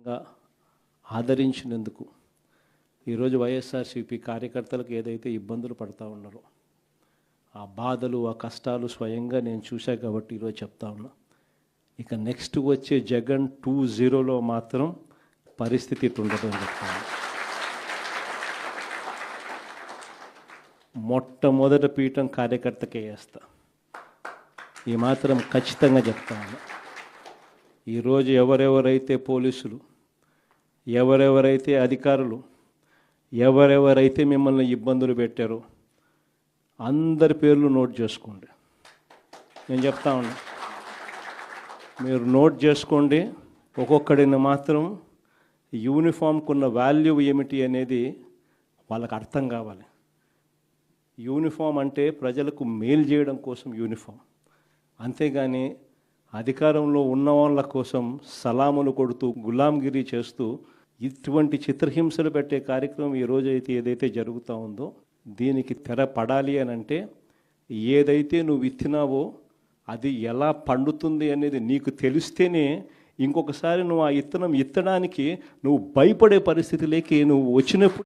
ముఖ్యంగా ఆదరించినందుకు ఈరోజు వైఎస్ఆర్సీపీ కార్యకర్తలకు ఏదైతే ఇబ్బందులు పడతా ఉన్నారో ఆ బాధలు ఆ కష్టాలు స్వయంగా నేను చూశా కాబట్టి ఈరోజు చెప్తా ఉన్నా. ఇక నెక్స్ట్ వచ్చే జగన్ టూ జీరోలో మాత్రం పరిస్థితి ఇటు అని చెప్తాను మొట్టమొదట పీఠం కార్యకర్తకే వేస్తా ఈ మాత్రం ఖచ్చితంగా చెప్తా ఉన్నా. ఈరోజు ఎవరెవరైతే పోలీసులు ఎవరెవరైతే అధికారులు ఎవరెవరైతే మిమ్మల్ని ఇబ్బందులు పెట్టారో అందరి పేర్లు నోట్ చేసుకోండి. నేను చెప్తా ఉన్నా మీరు నోట్ చేసుకోండి. ఒక్కొక్కడిని మాత్రం యూనిఫామ్కు ఉన్న వాల్యూ ఏమిటి అనేది వాళ్ళకి అర్థం కావాలి. యూనిఫామ్ అంటే ప్రజలకు మేలు చేయడం కోసం యూనిఫామ్. అంతేగాని అధికారంలో ఉన్న వాళ్ళ కోసం సలాములు కొడుతూ గులాంగిరి చేస్తూ ఇటువంటి చిత్రహింసలు పెట్టే కార్యక్రమం ఈ రోజు అయితే ఏదైతే జరుగుతూ ఉందో దీనికి తెర పడాలి అని అంటే ఏదైతే నువ్వు విత్తినావో అది ఎలా పండుతుంది అనేది నీకు తెలిస్తేనే ఇంకొకసారి నువ్వు ఆ ఇత్తనం ఇత్తడానికి నువ్వు భయపడే పరిస్థితిలోకి నువ్వు వచ్చినప్పుడు